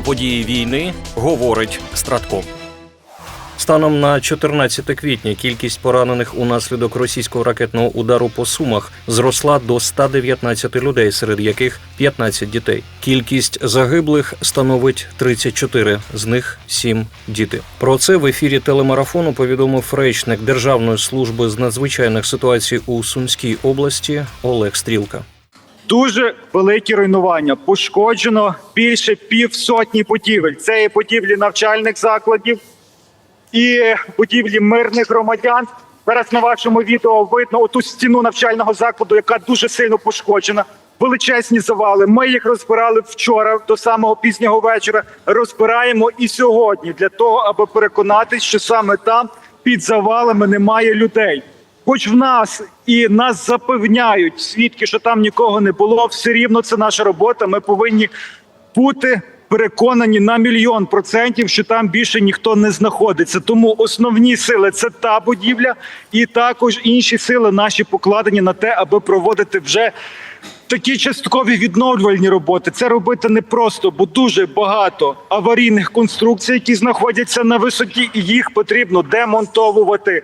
Про події війни говорить Стратко. Станом на 14 квітня кількість поранених унаслідок російського ракетного удару по сумах зросла до 119 людей, серед яких 15 дітей. Кількість загиблих становить 34, з них 7 діти. Про це в ефірі телемарафону повідомив речник Державної служби з надзвичайних ситуацій у Сумській області Олег Стрілка. Дуже великі руйнування. Пошкоджено більше півсотні будівель. Це і будівлі навчальних закладів, і будівлі мирних громадян. Зараз на вашому відео видно оту стіну навчального закладу, яка дуже сильно пошкоджена. Величезні завали. Ми їх розбирали вчора до самого пізнього вечора. Розбираємо і сьогодні для того, аби переконатись, що саме там під завалами немає людей. Хоч в нас і нас запевняють свідки, що там нікого не було, все рівно це наша робота. Ми повинні бути переконані на мільйон процентів, що там більше ніхто не знаходиться. Тому основні сили це та будівля, і також інші сили наші покладені на те, аби проводити вже. Такі часткові відновлювальні роботи це робити непросто, бо дуже багато аварійних конструкцій, які знаходяться на висоті, і їх потрібно демонтовувати.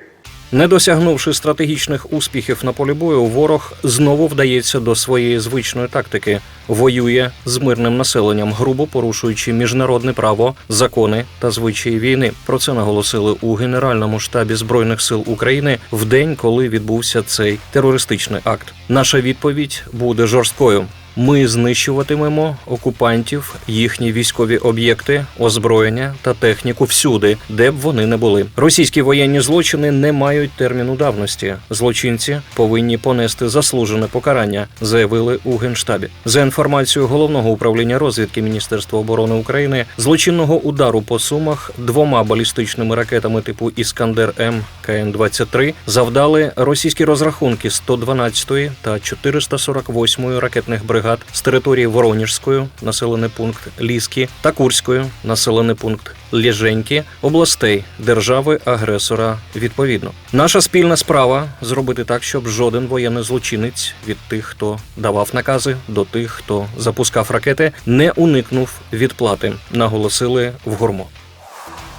Не досягнувши стратегічних успіхів на полі бою, ворог знову вдається до своєї звичної тактики, воює з мирним населенням, грубо порушуючи міжнародне право, закони та звичаї війни. Про це наголосили у Генеральному штабі збройних сил України в день, коли відбувся цей терористичний акт. Наша відповідь буде жорсткою. Ми знищуватимемо окупантів, їхні військові об'єкти, озброєння та техніку всюди, де б вони не були. Російські воєнні злочини не мають терміну давності. Злочинці повинні понести заслужене покарання, заявили у генштабі. За інформацією головного управління розвідки Міністерства оборони України, злочинного удару по сумах двома балістичними ракетами типу Іскандер М КН 23 завдали російські розрахунки 112-ї та 448-ї ракетних бригад з території Вороніжської, населений пункт Ліски та Курської, населений пункт Лєженьки, областей держави-агресора відповідно. Наша спільна справа зробити так, щоб жоден воєнний злочинець від тих, хто давав накази, до тих, хто запускав ракети, не уникнув відплати, наголосили в гурмо.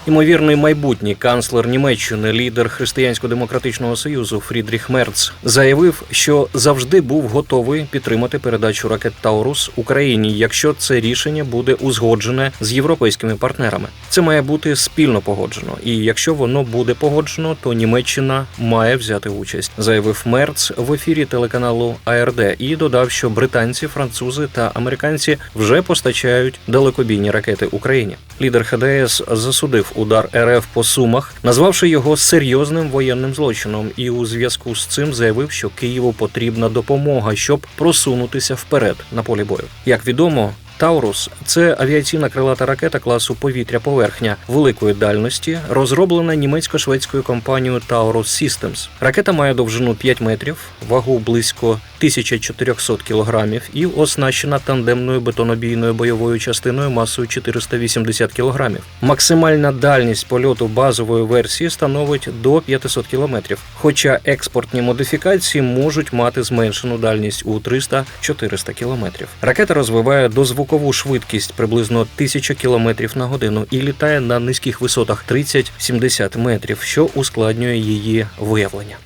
Ймовірний майбутній канцлер Німеччини, лідер Християнсько-демократичного союзу Фрідріх Мерц, заявив, що завжди був готовий підтримати передачу ракет Таурус Україні, якщо це рішення буде узгоджене з європейськими партнерами. Це має бути спільно погоджено, і якщо воно буде погоджено, то Німеччина має взяти участь, заявив Мерц в ефірі телеканалу АРД і додав, що британці, французи та американці вже постачають далекобійні ракети Україні. Лідер ХДС засудив удар РФ по сумах, назвавши його серйозним воєнним злочином, і у зв'язку з цим заявив, що Києву потрібна допомога, щоб просунутися вперед на полі бою. Як відомо. Таурус це авіаційна крилата ракета класу повітря-поверхня великої дальності, розроблена німецько-шведською компанією Taurus Systems. Ракета має довжину 5 метрів, вагу близько 1400 кілограмів і оснащена тандемною бетонобійною бойовою частиною масою 480 кілограмів. Максимальна дальність польоту базової версії становить до 500 кілометрів, хоча експортні модифікації можуть мати зменшену дальність у 300-400 кілометрів. Ракета розвиває дозвукову швидкість приблизно 1000 кілометрів на годину і літає на низьких висотах 30-70 метрів, що ускладнює її виявлення.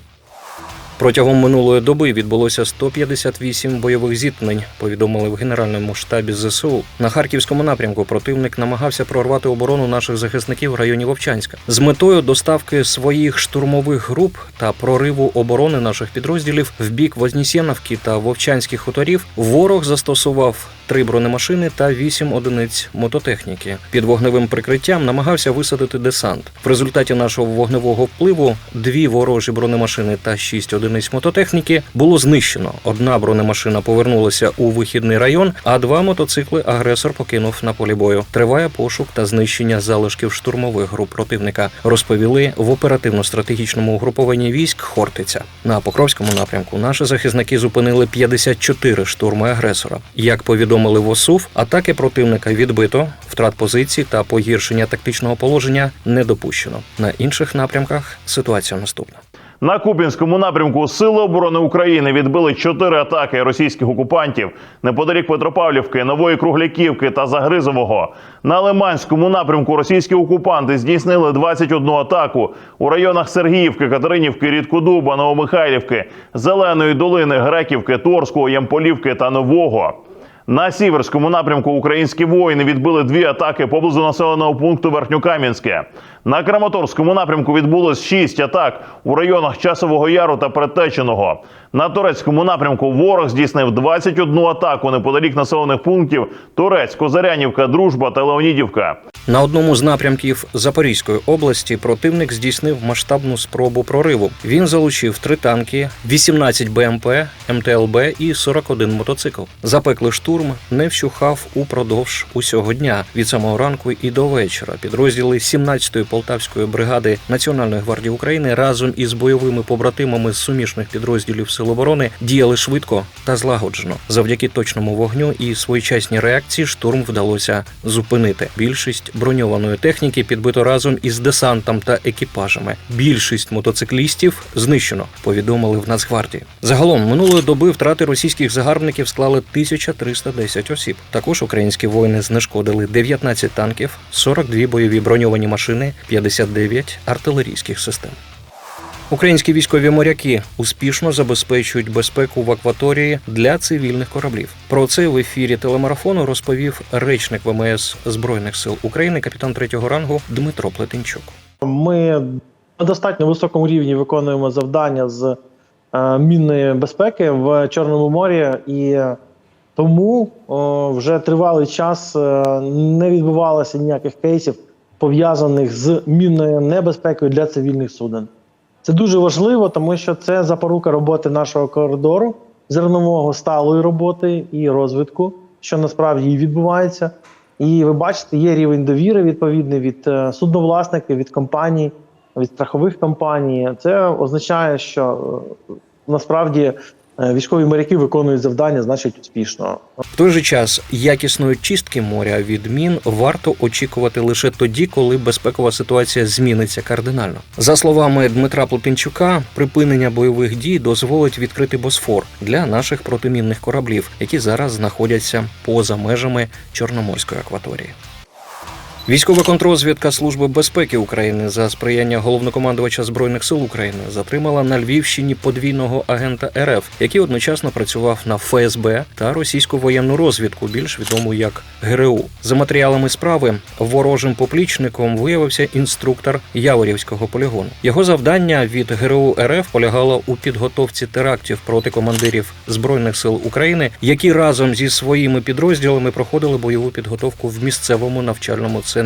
Протягом минулої доби відбулося 158 бойових зіткнень. Повідомили в генеральному штабі ЗСУ. На харківському напрямку противник намагався прорвати оборону наших захисників в районі Вовчанська з метою доставки своїх штурмових груп та прориву оборони наших підрозділів в бік Вознесеновки та Вовчанських хуторів. Ворог застосував три бронемашини та вісім одиниць мототехніки. Під вогневим прикриттям намагався висадити десант. В результаті нашого вогневого впливу дві ворожі бронемашини та шість одиниць мототехніки було знищено. Одна бронемашина повернулася у вихідний район, а два мотоцикли агресор покинув на полі бою. Триває пошук та знищення залишків штурмових груп противника. Розповіли в оперативно-стратегічному угрупованні військ Хортиця. На Покровському напрямку наші захисники зупинили 54 штурми агресора. Як повідомили в атаки противника відбито, втрат позицій та погіршення тактичного положення не допущено. На інших напрямках ситуація наступна. На Купінському напрямку Сили оборони України відбили чотири атаки російських окупантів неподалік Петропавлівки, Нової Кругляківки та Загризового. На Лиманському напрямку російські окупанти здійснили 21 атаку у районах Сергіївки, Катеринівки, Рідкодуба, Новомихайлівки, Зеленої долини, Греківки, Торського, Ямполівки та Нового. На сіверському напрямку українські воїни відбили дві атаки поблизу населеного пункту Верхньокам'янське. На Краматорському напрямку відбулось шість атак у районах Часового Яру та Предтеченого. На турецькому напрямку ворог здійснив 21 атаку неподалік населених пунктів Турець, Козарянівка, Дружба та Леонідівка. На одному з напрямків Запорізької області противник здійснив масштабну спробу прориву. Він залучив три танки, 18 БМП, МТЛБ і 41 мотоцикл. Запеклий штурм не вщухав упродовж усього дня від самого ранку і до вечора. Підрозділи 17-ї полтавської бригади Національної гвардії України разом із бойовими побратимами з суміжних підрозділів Сил оборони діяли швидко та злагоджено. Завдяки точному вогню і своєчасній реакції штурм вдалося зупинити. Більшість броньованої техніки підбито разом із десантом та екіпажами. Більшість мотоциклістів знищено. Повідомили в Нацгвардії. Загалом минулої доби втрати російських загарбників склали 1310 осіб. Також українські воїни знешкодили 19 танків, 42 бойові броньовані машини, 59 артилерійських систем. Українські військові моряки успішно забезпечують безпеку в акваторії для цивільних кораблів. Про це в ефірі телемарафону розповів речник ВМС Збройних сил України, капітан третього рангу Дмитро Плетенчук. Ми на достатньо високому рівні виконуємо завдання з е, мінної безпеки в Чорному морі, і тому о, вже тривалий час е, не відбувалося ніяких кейсів пов'язаних з мінною небезпекою для цивільних суден. Це дуже важливо, тому що це запорука роботи нашого коридору, зернового сталої роботи і розвитку, що насправді і відбувається. І ви бачите, є рівень довіри відповідний від е, судновласників, від компаній, від страхових компаній. Це означає, що е, насправді військові моряки виконують завдання значить успішно. В той же час якісної чистки моря від мін варто очікувати лише тоді, коли безпекова ситуація зміниться кардинально. За словами Дмитра Плетенчука, припинення бойових дій дозволить відкрити Босфор для наших протимінних кораблів, які зараз знаходяться поза межами Чорноморської акваторії. Військова контрозвідка Служби безпеки України за сприяння головнокомандувача збройних сил України затримала на Львівщині подвійного агента РФ, який одночасно працював на ФСБ та російську воєнну розвідку, більш відому як ГРУ. За матеріалами справи ворожим поплічником виявився інструктор Яворівського полігону. Його завдання від ГРУ РФ полягало у підготовці терактів проти командирів збройних сил України, які разом зі своїми підрозділами проходили бойову підготовку в місцевому навчальному центрі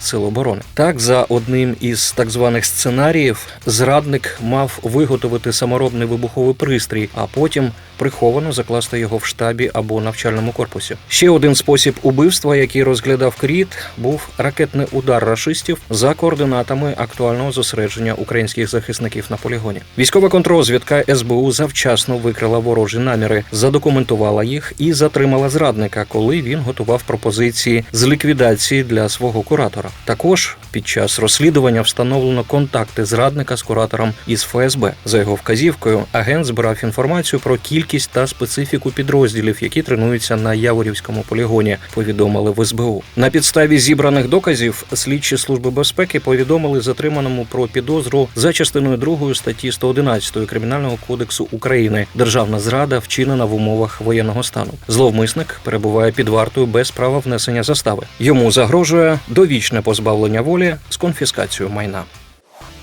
Сил оборони. Так, за одним із так званих сценаріїв, зрадник мав виготовити саморобний вибуховий пристрій, а потім приховано закласти його в штабі або навчальному корпусі. Ще один спосіб убивства, який розглядав Кріт, був ракетний удар рашистів за координатами актуального зосередження українських захисників на полігоні. Військова контрозвідка СБУ завчасно викрила ворожі наміри, задокументувала їх і затримала зрадника, коли він готував пропозиції з ліквідації для свого куратора. Також під час розслідування встановлено контакти зрадника з куратором із ФСБ. За його вказівкою, агент збирав інформацію про кількість та специфіку підрозділів, які тренуються на Яворівському полігоні. Повідомили в СБУ. На підставі зібраних доказів слідчі служби безпеки повідомили затриманому про підозру за частиною 2 статті 111 кримінального кодексу України державна зрада вчинена в умовах воєнного стану. Зловмисник перебуває під вартою без права внесення застави. Йому загрожує довічне позбавлення волі з конфіскацією майна.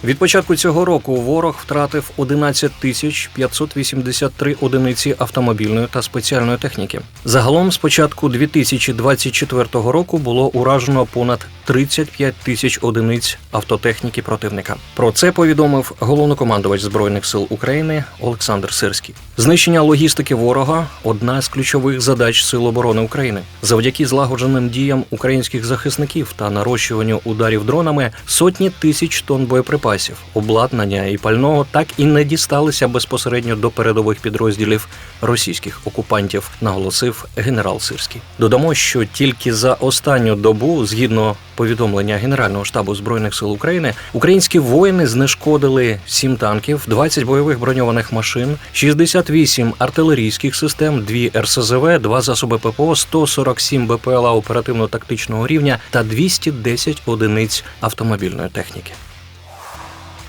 Від початку цього року ворог втратив 11 тисяч 583 одиниці автомобільної та спеціальної техніки. Загалом з початку 2024 року було уражено понад 35 тисяч одиниць автотехніки противника. Про це повідомив головнокомандувач збройних сил України Олександр Сирський. Знищення логістики ворога одна з ключових задач Сил оборони України. Завдяки злагодженим діям українських захисників та нарощуванню ударів дронами сотні тисяч тонн боєприпасів, обладнання і пального так і не дісталися безпосередньо до передових підрозділів російських окупантів, наголосив генерал Сирський. Додамо, що тільки за останню добу, згідно повідомлення Генерального штабу збройних сил України, українські воїни знешкодили 7 танків, 20 бойових броньованих машин, 68 артилерійських систем, 2 РСЗВ, 2 засоби ППО, 147 БПЛА оперативно-тактичного рівня та 210 одиниць автомобільної техніки.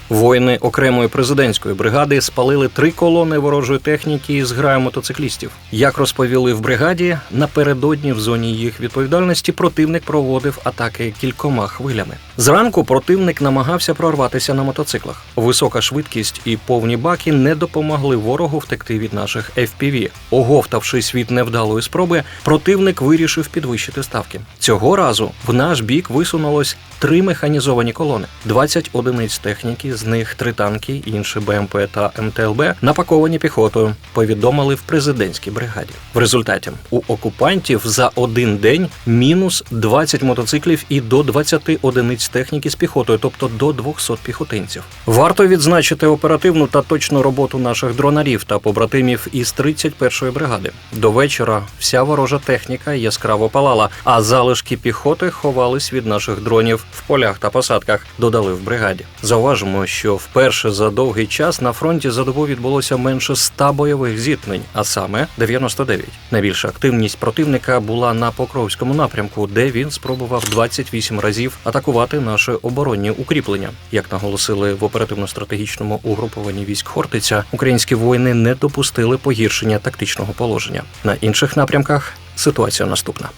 Воїни окремої президентської бригади спалили три колони ворожої техніки з граю мотоциклістів. Як розповіли в бригаді, напередодні в зоні їх відповідальності противник проводив атаки кількома хвилями. Зранку противник намагався прорватися на мотоциклах. Висока швидкість і повні баки не допомогли ворогу втекти від наших FPV. Оговтавшись від невдалої спроби, противник вирішив підвищити ставки. Цього разу в наш бік висунулось три механізовані колони, 20 одиниць техніки, з них три танки, інші БМП та МТЛБ, напаковані піхотою. Повідомили в президентській бригаді. В результаті у окупантів за один день мінус 20 мотоциклів і до 20 одиниць техніки з піхотою, тобто до 200 піхотинців. Варто відзначити оперативну та точну роботу наших дронарів та побратимів із 31-ї бригади. До вечора вся ворожа техніка яскраво палала, а залишки піхоти ховались від наших дронів в полях та посадках. Додали в бригаді. Зауважимо, що вперше за довгий час на фронті за добу відбулося менше 100 бойових зіткнень, а саме 99. Найбільша активність противника була на Покровському напрямку, де він спробував 28 разів атакувати наші оборонні укріплення. Як наголосили в оперативно-стратегічному угрупованні військ Хортиця, українські воїни не допустили погіршення тактичного положення. На інших напрямках ситуація наступна.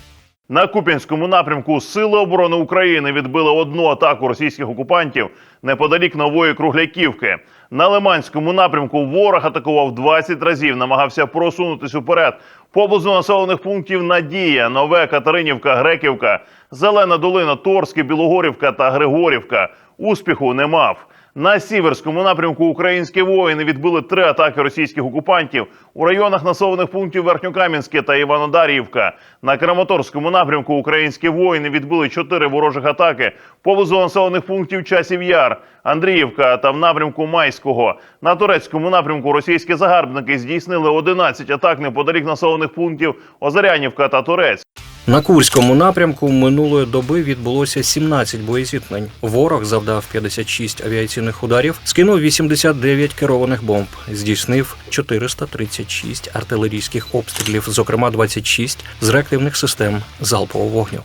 На Куп'янському напрямку Сили оборони України відбили одну атаку російських окупантів неподалік нової Кругляківки. На Лиманському напрямку ворог атакував 20 разів, намагався просунутись уперед. Поблизу населених пунктів Надія, Нове, Катеринівка, Греківка, Зелена Долина, Торське, Білогорівка та Григорівка. Успіху не мав. На сіверському напрямку українські воїни відбили три атаки російських окупантів у районах населених пунктів Верхньокам'янське та Іванодарівка. На Краматорському напрямку українські воїни відбили чотири ворожих атаки поблизу населених пунктів Часів Яр, Андріївка та в напрямку Майського. На турецькому напрямку російські загарбники здійснили 11 атак неподалік населених пунктів Озарянівка та Турець. На Курському напрямку минулої доби відбулося 17 боєзіткнень. Ворог завдав 56 авіаційних ударів, скинув 89 керованих бомб, здійснив 436 артилерійських обстрілів, зокрема 26 з реактивних систем залпового вогню.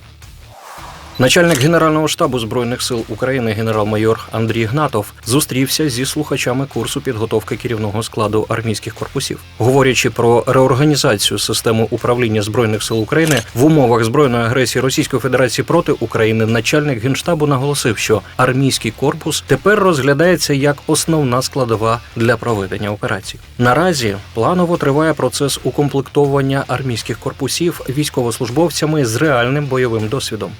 Начальник Генерального штабу збройних сил України генерал-майор Андрій Гнатов зустрівся зі слухачами курсу підготовки керівного складу армійських корпусів, говорячи про реорганізацію системи управління збройних сил України в умовах збройної агресії Російської Федерації проти України. Начальник генштабу наголосив, що армійський корпус тепер розглядається як основна складова для проведення операцій. Наразі планово триває процес укомплектовування армійських корпусів військовослужбовцями з реальним бойовим досвідом.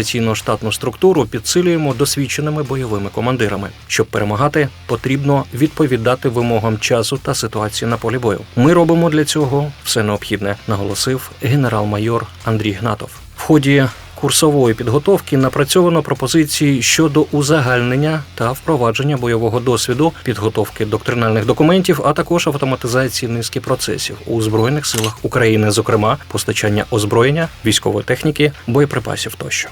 Організаційно-штатну структуру підсилюємо досвідченими бойовими командирами. Щоб перемагати, потрібно відповідати вимогам часу та ситуації на полі бою. Ми робимо для цього все необхідне, наголосив генерал-майор Андрій Гнатов. В ході курсової підготовки напрацьовано пропозиції щодо узагальнення та впровадження бойового досвіду, підготовки доктринальних документів, а також автоматизації низки процесів у збройних силах України, зокрема постачання озброєння, військової техніки, боєприпасів тощо.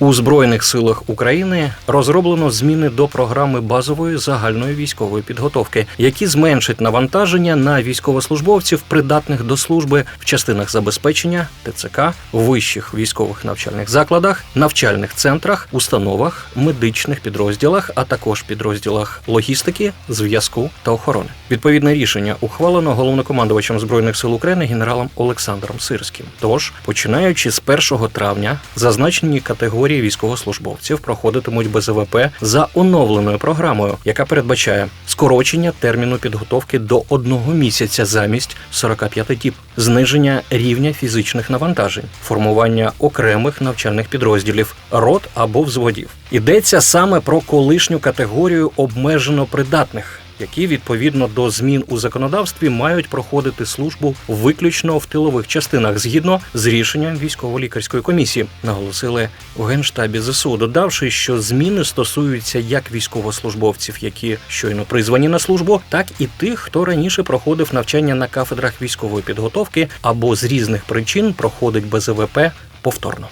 У Збройних силах України розроблено зміни до програми базової загальної військової підготовки, які зменшать навантаження на військовослужбовців, придатних до служби в частинах забезпечення ТЦК, вищих військових навчальних закладах, навчальних центрах, установах, медичних підрозділах, а також підрозділах логістики, зв'язку та охорони. Відповідне рішення ухвалено головнокомандувачем збройних сил України генералом Олександром Сирським. Тож, починаючи з 1 травня, зазначені категорії військовослужбовців проходитимуть БЗВП за оновленою програмою, яка передбачає скорочення терміну підготовки до одного місяця замість 45 діб, зниження рівня фізичних навантажень, формування окремих навчальних підрозділів, рот або взводів. Йдеться саме про колишню категорію обмежено придатних які відповідно до змін у законодавстві мають проходити службу виключно в тилових частинах згідно з рішенням військово-лікарської комісії, наголосили в генштабі ЗСУ, додавши, що зміни стосуються як військовослужбовців, які щойно призвані на службу, так і тих, хто раніше проходив навчання на кафедрах військової підготовки або з різних причин проходить БЗВП повторно.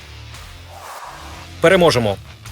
Переможемо.